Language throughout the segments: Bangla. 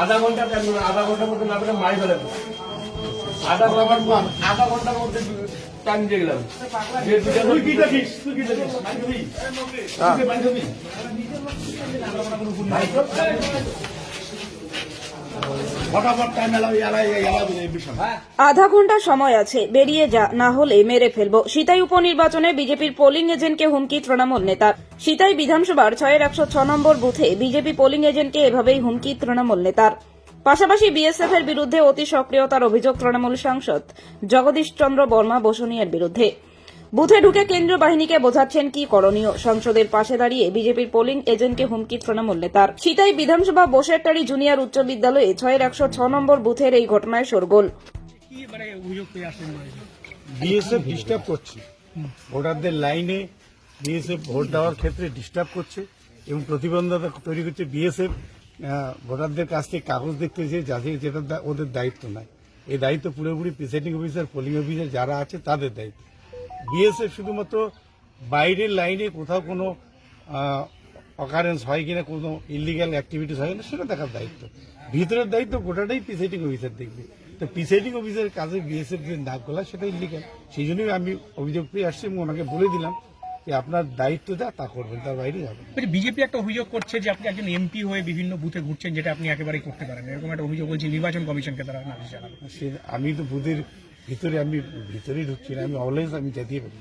আধা ঘণ্টা আধা ঘণ্টার মধ্যে না পেলে মারি ফেলে। আধা ঘণ্টা আধা ঘণ্টার মধ্যে টাইম দিয়ে গেলাম। তুই কি দেখিস? তুই কি দেখিস? আধা ঘণ্টা সময় আছে বেরিয়ে যা না হলে মেরে ফেলব। সিতাই উপনির্বাচনে বিজেপির পোলিং এজেন্টকে হুমকি তৃণমূল নেতার। সিতাই বিধানসভার ছয়ের একশো ছ নম্বর বুথে বিজেপি পোলিং এজেন্টকে এভাবেই হুমকি তৃণমূল নেতার। পাশাপাশি বিএসএফ এর বিরুদ্ধে অতি সক্রিয়তার অভিযোগ তৃণমূল সাংসদ জগদীশ চন্দ্র বর্মা বসুনিয়ার বিরুদ্ধে। বুথে ঢুকে কেন্দ্রীয় বাহিনীকে বোঝাচ্ছেন কি করণীয়। সংসদের পাশে দাঁড়িয়ে বিজেপির পোলিং এজেন্টকে হুমকি তৃণমূল। নেতার সিতাই বিধানসভা বোসেরটারি জুনিয়র উচ্চ বিদ্যালয়ে ছয়ের একশো ছ নম্বর বুথের এই ঘটনায় আসলেন বিএসএফ ডিস্টার্ব করছে। ভোটারদের লাইনে বিএসএফ ভোট দেওয়ার ক্ষেত্রে ডিস্টার্ব করছে এবং প্রতিবন্ধকতা তৈরি করছে বিএসএফ। ভোটারদের কাছ থেকে কাগজ দেখতেছে যাতে যেটা ওদের দায়িত্ব নয়। এই দায়িত্ব পুরোপুরি প্রিসাইডিং অফিসার পোলিং অফিসার যারা আছে তাদের দায়িত্ব। বিএসএফ শুধুমাত্র বাইরের লাইনে কোথাও কোনো অকারেন্স হয় কিনা কোনো ইলিগাল অ্যাক্টিভিটিস হয় কিনা সেটা দেখার দায়িত্ব। ভিতরের দায়িত্ব গোটাটাই প্রিসাইডিং অফিসার দেখবে। তো প্রিসাইডিং অফিসারের কাজে বিএসএফ যে নাক গলা সেটা ইলিগাল সেই জন্যই আমি অভিযোগ পেয়ে আসছি এবং ওনাকে বলে দিলাম যে আপনার দায়িত্ব যা তা করবেন তার বাইরে যাবেন বিজেপি একটা অভিযোগ করছে যে আপনি একজন এমপি হয়ে বিভিন্ন বুথে ঘুরছেন যেটা আপনি একেবারেই করতে পারেন এরকম একটা অভিযোগ বলছে নির্বাচন কমিশনকে তারা নালিশ জানাবে। আমি তো বুধের ভিতরে আমি ভিতরেই ঢুকছি না আমি অলওয়েজ আমি পারি।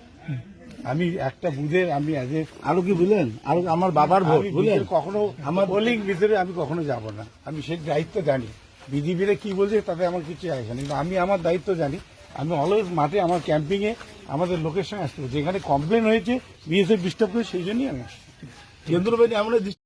আমি একটা বুধের আমি অ্যাজ এ আরও কি বুঝলেন? আরও আমার বাবার ভোট বুঝলেন? কখনো আমার বোলিং ভিতরে আমি কখনো যাব না। আমি সেই দায়িত্ব জানি। বিজেপিরা কি বলছে তাতে আমার কিছু আসে না। কিন্তু আমি আমার দায়িত্ব জানি। আমি অলওয়েজ মাঠে আমার ক্যাম্পিং এ আমাদের লোকের সঙ্গে আসতে যেখানে কমপ্লেন হয়েছে বিএসএফ ডিস্টার্ব করে সেই জন্যই আমি আসছি। কেন্দ্র বাহিনী এমন